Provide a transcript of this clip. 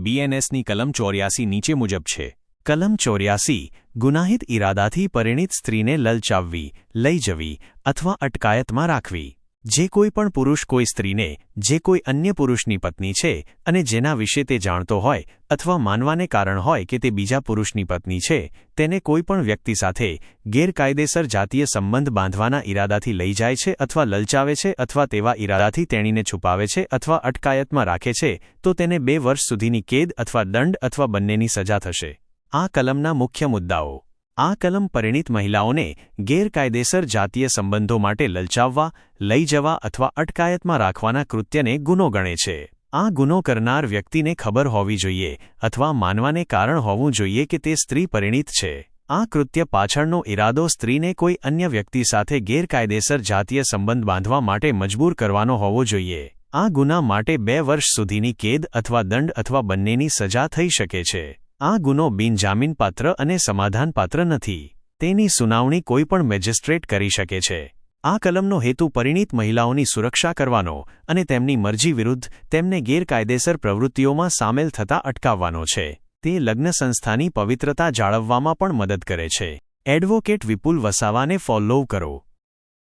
બીએનએસની કલમ ચોર્યાસી નીચે મુજબ છે. કલમ ચોર્યાસી, ગુનાહિત ઇરાદાથી પરિણીત સ્ત્રીને લલચાવવી, લઈ જવી અથવા અટકાયતમાં રાખવી. જે કોઈ પણ પુરુષ કોઈ સ્ત્રીને, જે કોઈ અન્ય પુરુષની પત્ની છે અને જેના વિશે તે જાણતો હોય અથવા માનવાને કારણ હોય કે તે બીજા પુરુષની પત્ની છે, તેને કોઈપણ વ્યક્તિ સાથે ગેરકાયદેસર જાતીય સંબંધ બાંધવાના ઇરાદાથી લઈ જાય છે અથવા લલચાવે છે અથવા તેવા ઇરાદાથી તેણીને છુપાવે છે અથવા અટકાયતમાં રાખે છે, તો તેને બે વર્ષ સુધીની કેદ અથવા દંડ અથવા બંનેની સજા થશે. આ કલમના મુખ્ય મુદ્દાઓ. આ કલમ પરિણીત મહિલાઓને ગેરકાયદેસર જાતીય સંબંધો માટે લલચાવવા, લઈ જવા અથવા અટકાયતમાં રાખવાના કૃત્યને ગુનો ગણે છે. આ ગુનો કરનાર વ્યક્તિને ખબર હોવી જોઈએ અથવા માનવાને કારણ હોવું જોઈએ કે તે સ્ત્રી પરિણીત છે. આ કૃત્ય પાછળનો ઇરાદો સ્ત્રીને કોઈ અન્ય વ્યક્તિ સાથે ગેરકાયદેસર જાતીય સંબંધ બાંધવા માટે મજબૂર કરવાનો હોવો જોઈએ. આ ગુના માટે બે વર્ષ સુધીની કેદ અથવા દંડ અથવા બંનેની સજા થઈ શકે છે. આ ગુનો બિનજામીનપાત્ર અને સમાધાનપાત્ર નથી. તેની સુનાવણી કોઈપણ મેજિસ્ટ્રેટ કરી શકે છે. આ કલમનો હેતુ પરિણીત મહિલાઓની સુરક્ષા કરવાનો અને તેમની મરજી વિરુદ્ધ તેમને ગેરકાયદેસર પ્રવૃત્તિઓમાં સામેલ થતા અટકાવવાનો છે. તે લગ્ન સંસ્થાની પવિત્રતા જાળવવામાં પણ મદદ કરે છે. એડવોકેટ વિપુલ વસાવાને ફોલો કરો.